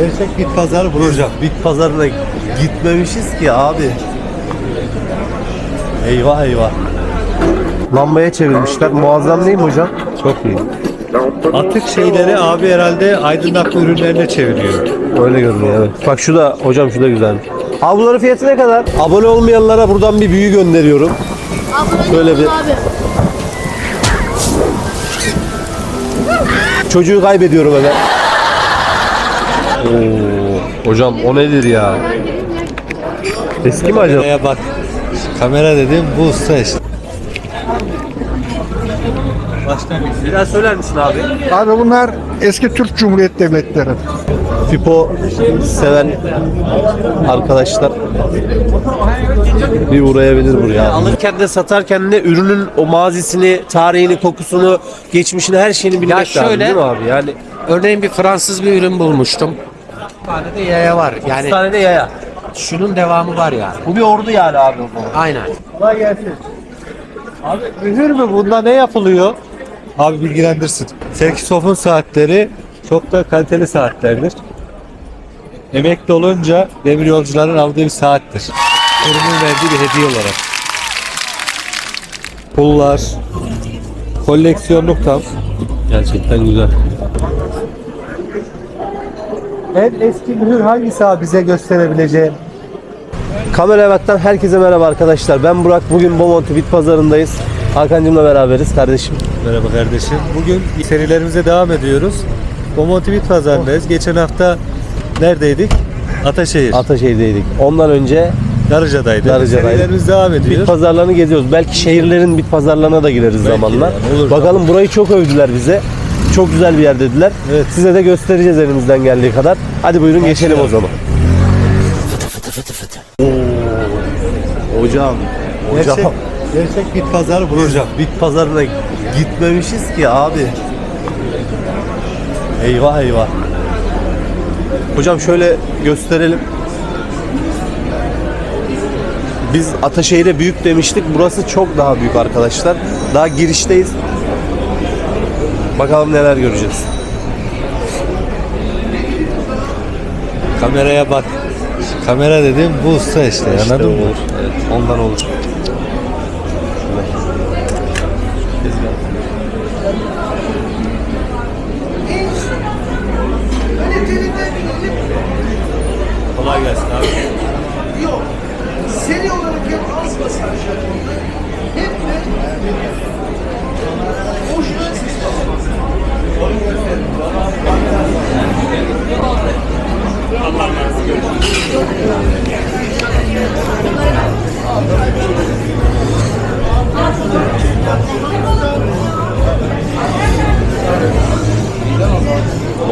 Gerçek bit pazarı bulacak. Bit pazarına gitmemişiz ki abi. Eyvah eyvah. Lambaya çevirmişler. Muazzam değil mi hocam? Çok iyi. Atık şeyleri abi herhalde aydınlatma ürünlerine çeviriyor. Öyle görünüyor evet. Bak şu da hocam şu da güzelmiş. Abi bunların fiyatı ne kadar? Abone olmayanlara buradan bir büyü gönderiyorum. Şöyle bir- Abi. Çocuğu kaybediyorum hemen. Oo, hocam o nedir ya? Eski mi acaba? Kameraya bak. Kamera dediğim bu usta işte. Biraz söyler misin abi? Abi bunlar eski Türk Cumhuriyet Devletleri. Pipo seven arkadaşlar bir uğrayabilir buraya. Alırken de satarken de ürünün o mazisini, tarihini, kokusunu, geçmişini her şeyini bilmek Ya lazım şöyle- değil mi abi? Yani Örneğin bir Fransız bir ürün bulmuştum. Tane de yaya var. Yani tane de yaya. şunun devamı var yani. Bu bir ordu yani abi. bu. Aynen. Kolay gelsin. Abi mühür mü? Bunda ne yapılıyor? Abi bilgilendirsin. Serkisof'un saatleri çok da kaliteli saatlerdir. Emekli olunca demir yolcuların aldığı bir saattir. Kurumun verdiği bir hediye olarak. Pullar, koleksiyonluk tam. Gerçekten güzel. En eski mühür hangisi abi bize gösterebileceğin? Kamera baktan herkese merhaba arkadaşlar. Ben Burak. Bugün Bomonti Bit Pazarı'ndayız. Hakan'cımla beraberiz kardeşim. Merhaba kardeşim. Bugün serilerimize devam ediyoruz. Bomonti Bit Pazarı'ndayız. Geçen hafta neredeydik? Ataşehir. Ataşehir'deydik. Ondan önce Darıca'daydık. Darıca'daydık. Serilerimiz devam ediyor. bit pazarlarını geziyoruz. Belki şehirlerin bit pazarlarına da gireriz Belki zamanla. yani, olur. Bakalım burayı çok övdüler bize. Çok güzel bir yer dediler. Evet. Size de göstereceğiz elimizden geldiği kadar. Hadi buyurun geçelim o zaman. Hocam. Gerçek, gerçek bit pazarı bulacak. Bit pazarına gitmemişiz ki abi. Eyvah eyvah. Hocam şöyle gösterelim. Biz Ataşehir'e büyük demiştik. Burası çok daha büyük arkadaşlar. Daha girişteyiz. Bakalım neler göreceğiz. Kameraya bak. Kamera dediğim bu usta işte, İşte anladın mı? olur. Evet, ondan olur. Kolay gelsin abi. seri olarak hep az basar şarkıda.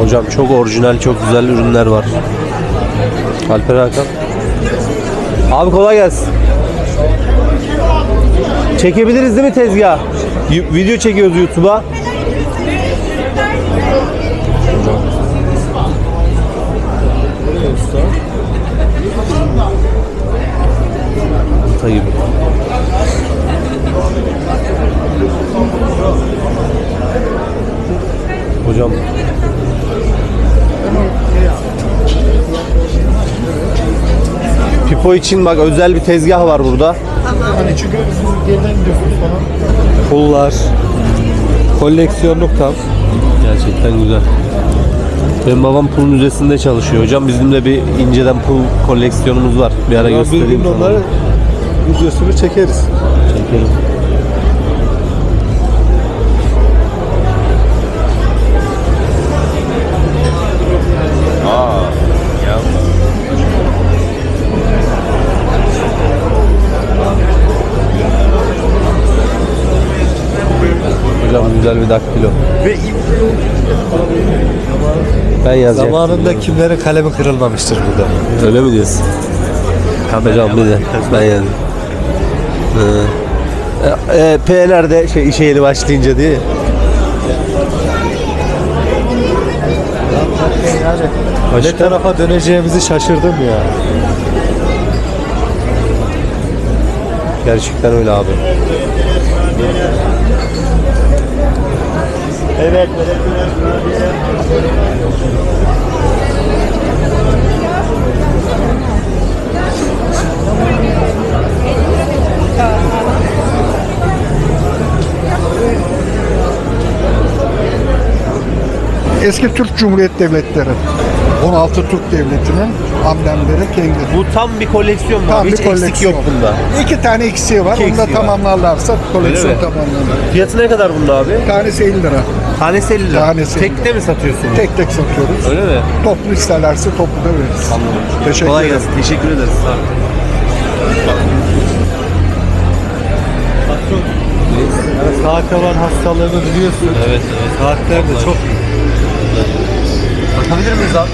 Hocam çok orijinal, çok güzel ürünler var. Alper Hakan. Abi kolay gelsin. Çekebiliriz değil mi tezgah? Video çekiyoruz YouTube'a. Gibi. Hocam Pipo için bak özel bir tezgah var burada. Hani çünkü siz geriden gidiyorsunuz falan. Pullar, koleksiyonluk tam. Gerçekten güzel. Benim babam pul müzesinde çalışıyor hocam. Bizim de bir inceden pul koleksiyonumuz var. Bir ara Bir göstereyim gün sana. onları videosunu çekeriz. Çekelim. Güzel bir daktilo. Ben yazacağım. Zamanında kimlerin kalemi kırılmamıştır burada. Öyle mi diyorsun? Hocam bir de ben yazdım. Ee, e, PNR'de şey işe yeni başlayınca diye. Ne tarafa döneceğimizi şaşırdım ya. Gerçekten öyle abi. Evet. Eski Türk Cumhuriyet Devletleri. 16 Türk Devleti'nin amblemleri kendi. Bu tam bir koleksiyon var. Tam Hiç bir koleksiyon. eksik yok bunda. İki tane eksiği var. İki Onu da tamamlarlarsa koleksiyon tamamlanır. Fiyatı ne kadar bunun abi? Tanesi 50 lira. Tanesi 50 lira. Tanesi 50 Tekte mi satıyorsunuz? Tek tek satıyoruz. Öyle mi? Toplu isterlerse toplu da veririz. Teşekkür Kolay ederim. gelsin. Teşekkür ederiz. Sağ olun. Yani saate olan hastalığını biliyorsun. Evet, evet. Saatler de çok Bakabilir miyiz abi?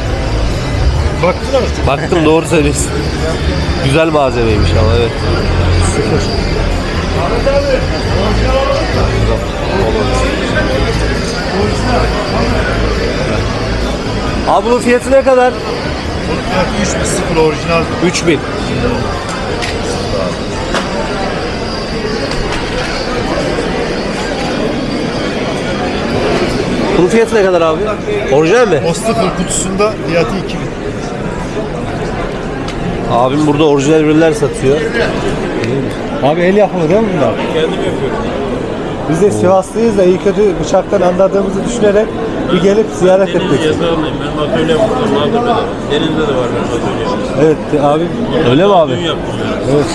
Baktılar mı? Baktım doğru söylüyorsun. Güzel malzemeymiş ama evet. Abi bunun fiyatı ne kadar? Fiyatı 3 sıfır orijinal. 3000. Bunun fiyatı ne kadar abi? Orijinal mi? O sıfır kutusunda fiyatı 2000. Abim burada orijinal ürünler satıyor. Abi el yapımı değil mi bunlar? Kendim yapıyorum. Biz de Sivaslıyız da iyi kötü bıçaktan anladığımızı düşünerek bir gelip ziyaret etmek istedik. Yazarlıyım. Benim atölyem burada. Maltepe'de. Denizde de var benim atölyem. Evet abi Öyle mi abi? Dün yaptım yani. evet.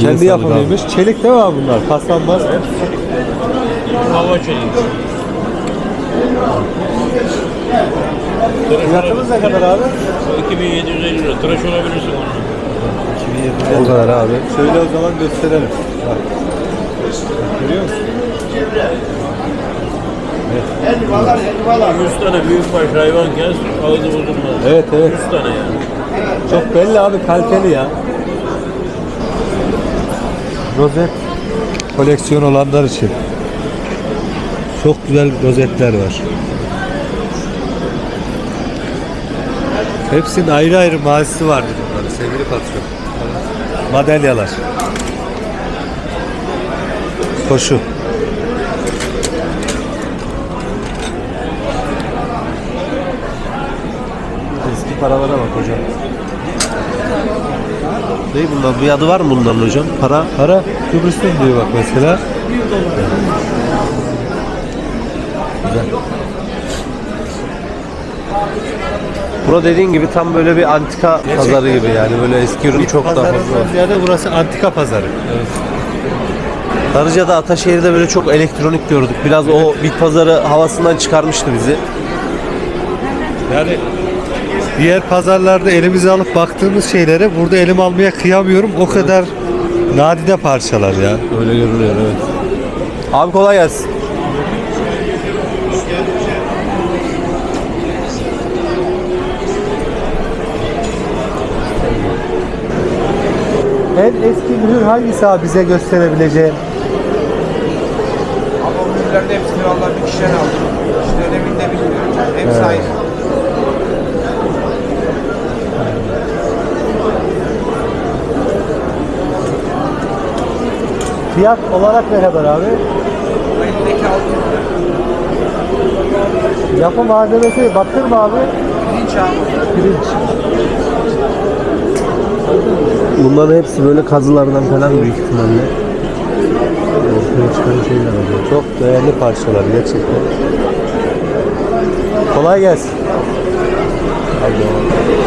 kendi sağlık yapımıymış. Çelik değil mi abi bunlar? Paslanmaz. Hava çeliği. Fiyatımız ne kadar abi? 2750 lira. Tıraş olabilirsin onunla. O kadar abi. Şöyle o zaman gösterelim. Bak. Görüyor musun? 100 tane büyük baş hayvan kes. Ağzı bozulmaz. Evet evet. 100 tane yani. Çok belli abi kaliteli ya. Rozet koleksiyon olanlar için. Çok güzel rozetler var. Hepsinin ayrı ayrı mazisi vardır bunların sevgili patron. Madalyalar. Koşu. Eski paralara bak hocam. Ne bunlar? Bir adı var mı bunların hocam? Para? Para Kıbrıs'ın diyor bak mesela. Bura dediğin gibi tam böyle bir antika pazarı gibi yani böyle eski ürün çok daha fazla var. Ziyade burası antika pazarı. Darıca'da Ataşehir'de böyle çok elektronik gördük. Biraz o bit pazarı havasından çıkarmıştı bizi. Yani diğer pazarlarda elimize alıp baktığımız şeylere burada elim almaya kıyamıyorum. O kadar nadide parçalar ya. Öyle görünüyor evet. Abi kolay gelsin. En eski mühür hangisi abi bize gösterebileceğin? Ürünlerin hepsini valla bir kişiden aldım. İşte döneminde bilmiyorum. Hepsi aynı. Fiyat olarak ne kadar abi? Elindeki altın Yapı malzemesi bakır mı abi? pirinç abi. Pirinç. Bunların hepsi böyle kazılardan falan büyük ihtimalle. Ortaya çıkan şeyler oluyor. Çok değerli parçalar gerçekten. Kolay gelsin.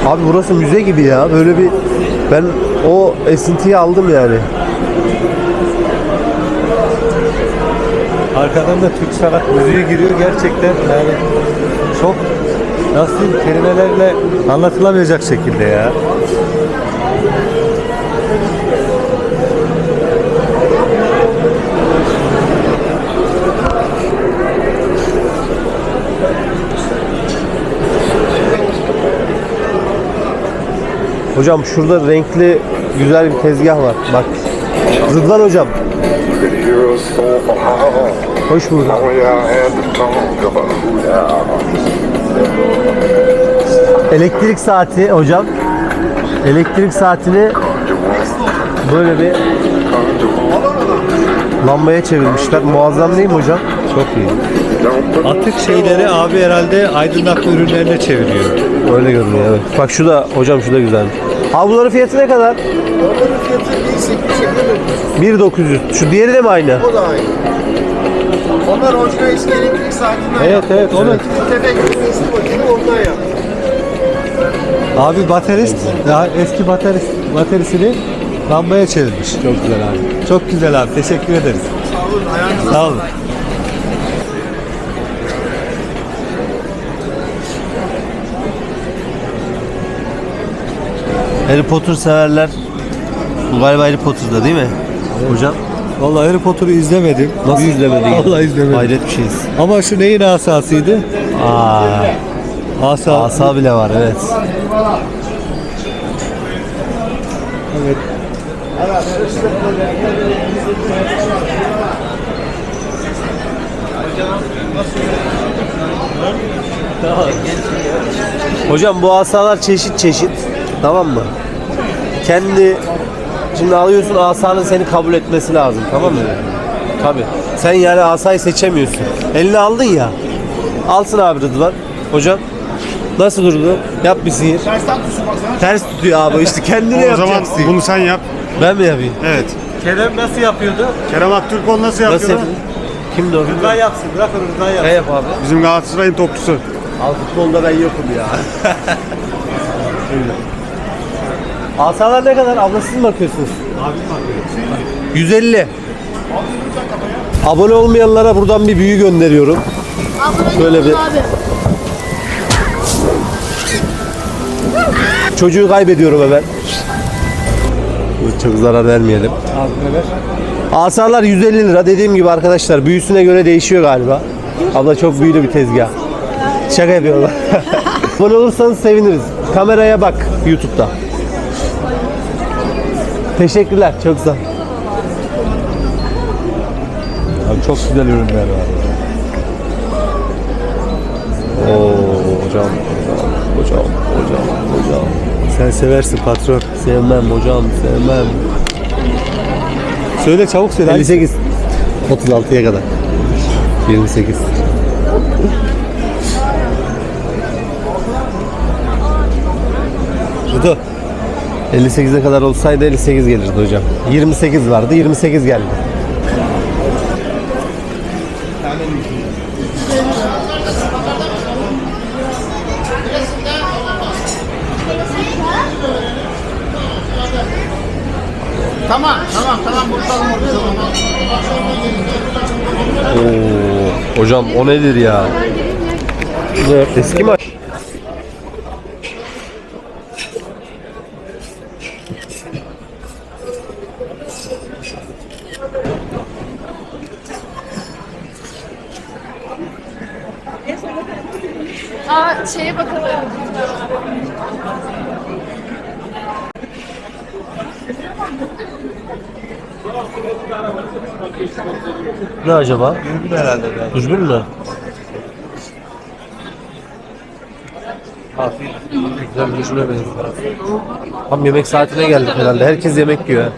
Abi burası müze gibi ya. Böyle bir ben o esintiyi aldım yani. Arkadan da Türk sanat müziği giriyor gerçekten yani çok nasıl kelimelerle anlatılamayacak şekilde ya. Hocam şurada renkli güzel bir tezgah var. Bak. Rıdvan hocam. Hoş bulduk. Elektrik saati hocam. Elektrik saatini böyle bir lambaya çevirmişler. Muazzam değil mi hocam? Çok iyi. Atık şeyleri abi herhalde aydınlatma ürünlerine çeviriyor. Öyle görünüyor evet. Bak şu da hocam şu da güzel. Abi bunların fiyatı ne kadar? Onların fiyatı 1850 lira. 1900. Şu diğeri de mi aynı? O da aynı. Onlar orijinal eski elektrik saatinden Evet evet onu. Tefek eski makine ondan. Abi baterist ya eski baterist baterisini lambaya çevirmiş. Çok güzel abi. Çok güzel abi. Teşekkür ederiz. Sağ olun ayağınıza Sağ olun. Harry Potter severler. Bu galiba Harry Potter'da değil mi? Hocam. Vallahi Harry Potter'ı izlemedim. Nasıl izlemedin? Vallahi izlemedim. Hayret bir şeyiz. Ama şu neyin asasıydı? Aa, Asa. asa bile var evet. Evet. Hocam bu asalar çeşit çeşit. Tamam mı? Kendi şimdi alıyorsun asanın seni kabul etmesi lazım. Tamam mı? Tabi. Sen yani asayı seçemiyorsun. Eline aldın ya. Alsın abi Rıdvan. Hocam. Nasıl durdu? Yap bir sihir. Ters tutuyor abi işte kendine O zaman yapacaksın. bunu sen yap. Ben mi yapayım? Evet. Kerem nasıl yapıyordu? Kerem Aktürkoğlu nasıl Nasıl yapıyor? yapayım? Kimdi o? Rıza yapsın. Bırakın Rıza yapsın. Ne yap abi? Bizim Galatasaray'ın topçusu. Al futbolda ben yokum ya. Asalar ne kadar? Abla siz mi bakıyorsunuz? Abim bakıyor. 150. Abone olmayanlara buradan bir büyü gönderiyorum. Şöyle bir. Çocuğu kaybediyorum hemen. Çok zarar vermeyelim. Asalar 150 lira. Dediğim gibi arkadaşlar büyüsüne göre değişiyor galiba. Abla çok büyülü bir tezgah. Şaka yapıyorlar. Abone olursanız seviniriz. Kameraya bak YouTube'da. Teşekkürler. Çok sağ ol. Abi çok güzel ürünler var. Oo hocam, hocam, hocam, hocam, hocam. Sen seversin patron. Sevmem hocam, sevmem. Söyle çabuk söyle. 58. 36'ya kadar. 28. Rıdo. 58'e kadar olsaydı 58 gelirdi hocam. 28 vardı, 28 geldi. Tamam tamam tamam buradan. Oo, hocam o nedir ya? Eski maç. Ne acaba? Dürbün herhalde. Yani. Düzgün mü? Güzel bir düzgüne benziyor. Tam yemek saatine geldik herhalde. Herkes yemek yiyor. ha.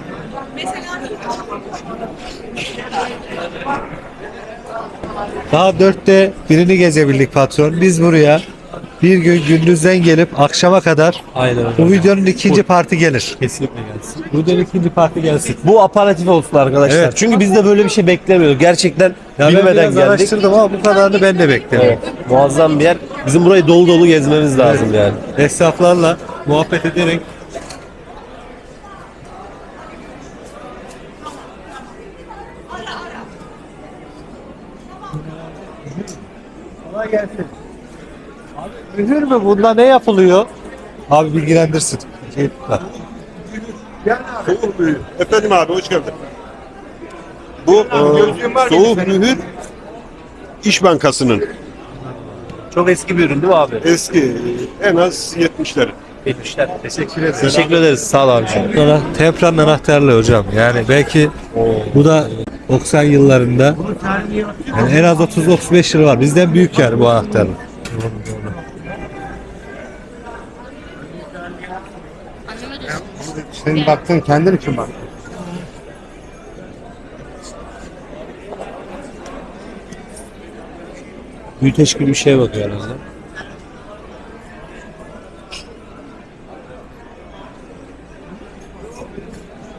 Daha dörtte birini gezebildik patron. Biz buraya bir gün gündüzden gelip akşama kadar Aynen öyle. bu videonun ikinci parti gelir. Kesinlikle gelsin. Bu videonun ikinci parti gelsin. Bu aparatif olsun arkadaşlar. Evet. Çünkü biz de böyle bir şey beklemiyorduk. Gerçekten Ya ben bilmeden biraz geldik. araştırdım ama bu kadarını ben de beklemedim. Muazzam bir yer. Bizim burayı dolu dolu gezmemiz lazım yani. Esnaflarla muhabbet ederek Kolay gelsin. Mühür mü? Bunda ne yapılıyor? Abi bilgilendirsin. Şey, bak. Efendim abi hoş geldin. Bu e, soğuk mühür İş Bankası'nın Çok eski bir ürün değil mi abi? eski en az 70'leri. 70'ler. Teşekkür ederiz. Teşekkür ederiz. Sağ ol abi. Sonra Tempran'ın anahtarlı hocam. Yani belki bu da 90 yıllarında yani en az 30-35 yıl var. Bizden büyük yani bu anahtarlık. Senin baktığın kendin için bak. Büyüteç gibi bir şeye bakıyor herhalde.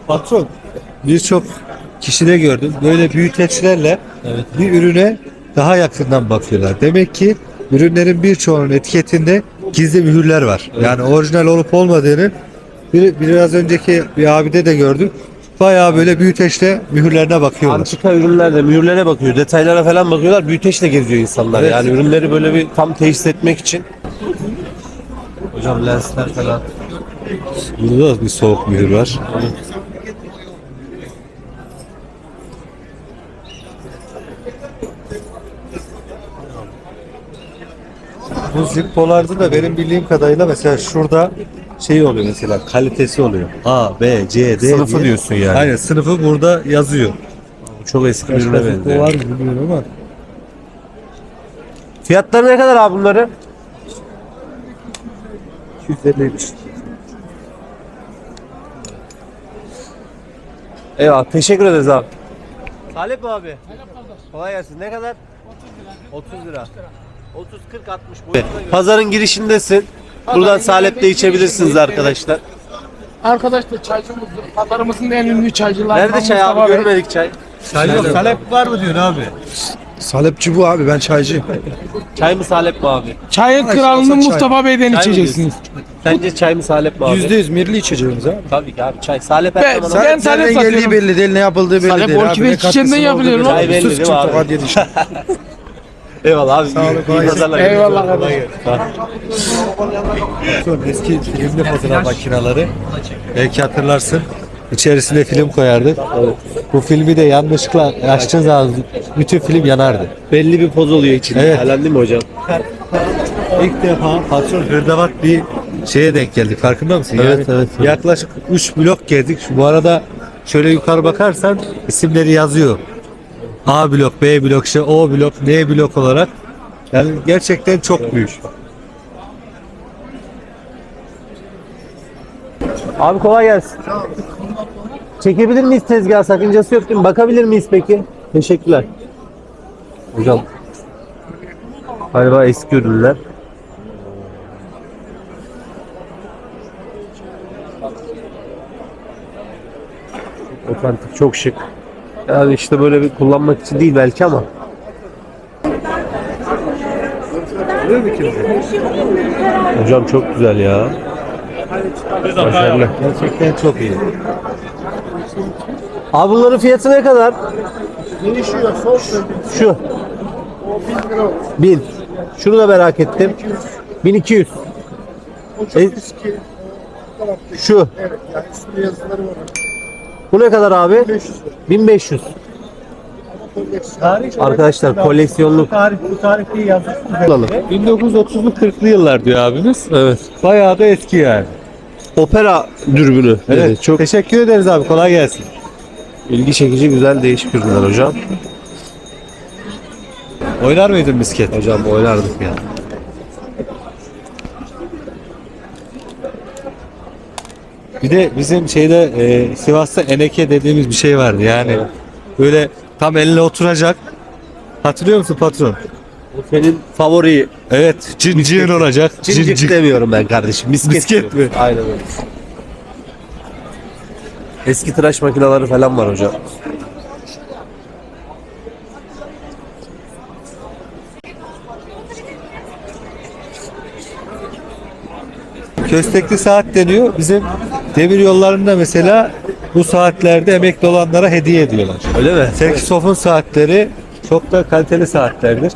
Patron birçok kişide gördüm. Böyle büyüteçlerle bir ürüne daha yakından bakıyorlar. Demek ki ürünlerin birçoğunun etiketinde gizli mühürler var. Yani orijinal olup olmadığını bir, biraz önceki bir abide de gördüm. Bayağı böyle büyüteçle mühürlerine bakıyorlar. Antika ürünlerde mühürlere bakıyor, detaylara falan bakıyorlar. Büyüteçle geziyor insanlar. Evet. Yani ürünleri böyle bir tam teşhis etmek için. Hocam lensler falan. Burada da bir soğuk mühür var. Bu Zippo'larda da benim bildiğim kadarıyla mesela şurada şey oluyor mesela kalitesi oluyor. A, B, C, D Sınıfı diye. diyorsun yani. Aynen sınıfı burada yazıyor. Çok eski bir Başka benziyor. var mı bilmiyorum ama. Fiyatları ne kadar abi bunları? 250'ymiş. Eyvallah. Teşekkür ederiz abi. Talep abi? Kolay gelsin. Ne kadar? 30 lira. 30 40 60 boyutuna göre. Pazarın girişindesin. Buradan Salep'te içebilirsiniz arkadaşlar. Arkadaş da çaycımızdır. Pazarımızın en ünlü çaycılarından Nerede çay Mustafa abi? Bey. Görmedik çay. Çay yok. Talep var mı diyorsun abi? Salepçi bu abi ben çaycıyım. Çay mı Salep mi abi? Çayın Ay, kralını çay. Mustafa Bey'den Çay mı içeceksiniz. Sence çay mı Salep mi abi? Yüzde yüz mirli içeceğimiz abi. Tabii ki abi çay. Salep her Ben- zaman ben- Salep. Salep satıyorum. geldiği belli değil, ne yapıldığı belli Salep değil orkide abi. Ne çiçeğinden katkısı yapılıyor olduğu lan. belli değil. Çay belli Sus değil mi çok abi? hadi yedi işte. Eyvallah abi. Sağ olun, iyi- pazarlar. Eyvallah. Son eski filmli fotoğraf makineleri. Belki hatırlarsın. İçerisine film koyardık. Bu filmi de yanlışlıkla açtığın zaman bütün film yanardı. Belli bir poz oluyor içinde. Evet. Halen değil mi hocam? İlk defa patron hırdavat bir şeye denk geldik. Farkında mısın? Evet, evet, evet. Yaklaşık 3 blok gezdik. Şu- Bu arada şöyle yukarı bakarsan isimleri yazıyor. A blok, B blok, işte O blok, N blok olarak. Yani gerçekten çok büyük. Abi kolay gelsin. Çekebilir miyiz tezgah? Sakıncası yok değil mi? Bakabilir miyiz peki? Teşekkürler. Hocam galiba eski ürünler. Otantik çok şık. Yani işte böyle bir kullanmak için değil belki ama. Hocam çok güzel ya. Başarılı. Gerçekten çok iyi. Abi bunların fiyatı ne kadar? Değişiyor, sol Şu. 1000. Şunu da merak ettim. 1200. E, şu. Evet, yani üstünde yazıları var. Bu ne kadar abi? 500 lira. 1500. Arkadaşlar koleksiyonluk Tarih, bu tarihte yazmış. alalım. 1930'lu 40'lı yıllar diyor abimiz. Evet. Bayağı da eski yani. Opera dürbünü. Evet. Evet. Çok Teşekkür ederiz abi. Kolay gelsin. ilgi çekici güzel değişik ürünler hocam. Oynar mıydın misket? Hocam oynardık ya. Bir de bizim şeyde e, Sivas'ta eneke dediğimiz bir şey vardı. Yani böyle tam eline oturacak. Hatırlıyor musun patron? Bu senin favori Evet, cin cin olacak. Cin cin. demiyorum ben kardeşim. Misket, Misket mi? Aynen öyle. Eski tıraş makineleri falan var hocam. Köstekli saat deniyor. Bizim demir yollarında mesela bu saatlerde emekli olanlara hediye ediyorlar. Öyle mi? Serkisof'un saatleri çok da kaliteli saatlerdir.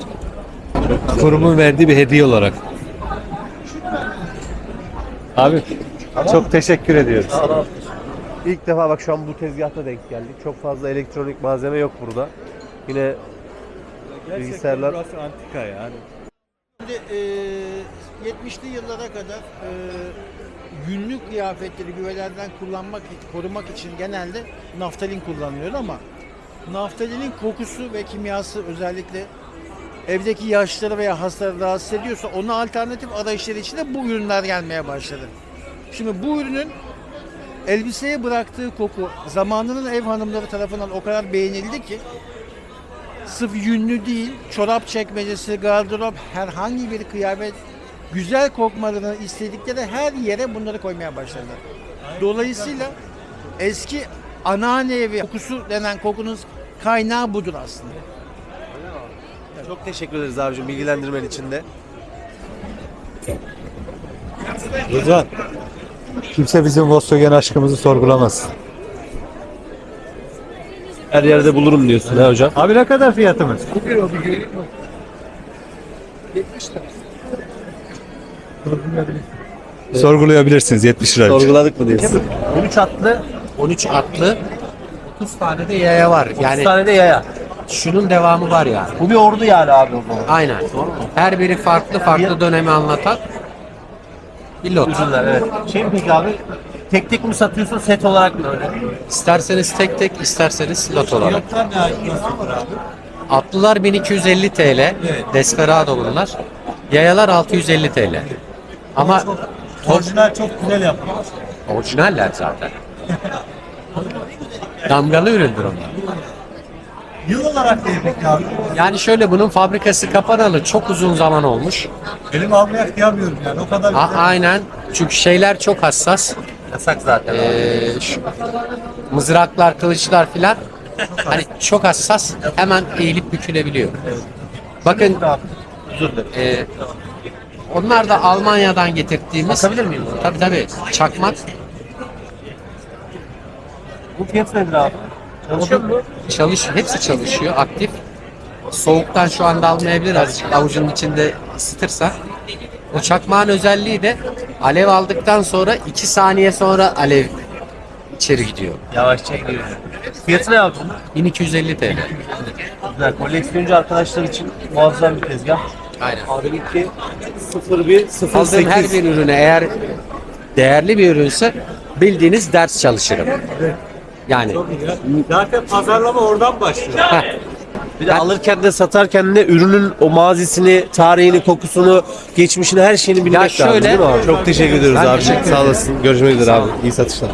Kurumun verdiği bir hediye olarak. Abi çok teşekkür ediyoruz. İlk defa bak şu an bu tezgahta denk geldik. Çok fazla elektronik malzeme yok burada. Yine Bilgisayarlar- burası antika yani. Şimdi, e, 70'li yıllara kadar e, günlük kıyafetleri güvelerden kullanmak, korumak için genelde naftalin kullanılıyordu ama naftalinin kokusu ve kimyası özellikle evdeki yaşlıları veya hastaları rahatsız ediyorsa ona alternatif arayışları içinde bu ürünler gelmeye başladı. Şimdi bu ürünün elbiseye bıraktığı koku zamanının ev hanımları tarafından o kadar beğenildi ki sırf yünlü değil, çorap çekmecesi, gardırop, herhangi bir kıyafet güzel kokmalarını istedikleri her yere bunları koymaya başladılar. Dolayısıyla eski anneanne evi kokusu denen kokunun kaynağı budur aslında. Çok teşekkür ederiz abicim bilgilendirmen için de. Rıdvan. Kimse bizim Volkswagen aşkımızı sorgulamaz. Her yerde bulurum diyorsun ha hocam. Abi ne kadar fiyatımız? Sorgulayabilirsiniz 70 lira. Sorguladık mı diyorsun? 13 atlı 13 atlı 30 tane de yaya var. Yani Yani tane de yaya. şunun devamı var yani. Bu bir ordu yani abi o zaman. Aynen. Her biri farklı farklı dönemi anlatan bir lot. Ürünler evet. Şey mi peki abi? Tek tek mi satıyorsun set olarak mı öyle? İsterseniz tek tek isterseniz lot olarak. Atlılar 1250 TL. Desperado bunlar. Yayalar 650 TL. Ama Orijinal çok güzel yapmış. orijinaller zaten. Damgalı üründür onlar. Yıl olarak değil peki abi. Yani şöyle bunun fabrikası kapanalı çok uzun zaman olmuş. Benim almaya kıyamıyorum yani o kadar A- aynen. Çünkü şeyler çok hassas. Yasak zaten. Ee, şu mızraklar, kılıçlar filan hani çok hassas. Hemen eğilip bükülebiliyor. Bakın e, onlar da Almanya'dan getirdiğimiz Bakabilir miyim? Tabii tabii. Çakmak Bu fiyat nedir abi? Çalışıyor mu? çalış hepsi çalışıyor aktif. Soğuktan şu anda almayabilir azıcık avucunun içinde ısıtırsa. O çakmağın özelliği de alev aldıktan sonra 2 saniye sonra alev içeri gidiyor. Yavaşça gidiyor. Fiyatı ne abi? 1250 TL. Güzel. Koleksiyoncu arkadaşlar için muazzam bir tezgah. Aynen. Abiliki 01 Aldığım her 08. bir ürüne eğer değerli bir ürünse bildiğiniz ders çalışırım. Yani Zaten pazarlama oradan başlıyor. heh, Bir de alırken de satarken de ürünün o mazisini, tarihini, kokusunu, geçmişini, her şeyini bilmek Ya lazım şöyle- değil mi abi? Çok teşekkür ediyoruz Ben abi. teşekkür Sağ olasın. Görüşmek üzere abi. İyi satışlar.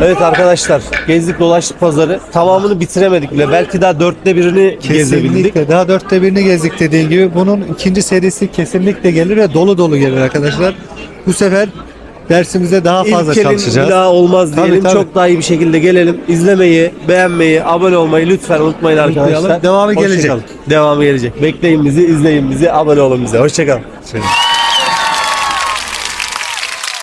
Evet arkadaşlar gezdik dolaştık pazarı. Tamamını bitiremedik bile. Belki daha dörtte birini gezebildik. Kesinlikle. Daha dörtte birini gezdik dediğin gibi. Bunun ikinci serisi kesinlikle gelir ve dolu dolu gelir arkadaşlar. Bu sefer dersimize daha fazla İlk elin çalışacağız. bir daha olmaz Tabii, diyelim. tabii. Çok daha iyi bir şekilde gelelim. İzlemeyi, beğenmeyi, abone olmayı lütfen unutmayın arkadaşlar. Devamı Hoşça gelecek. kalın. Devamı gelecek. Bekleyin bizi, izleyin bizi, abone olun bize. Hoşçakalın. Şey-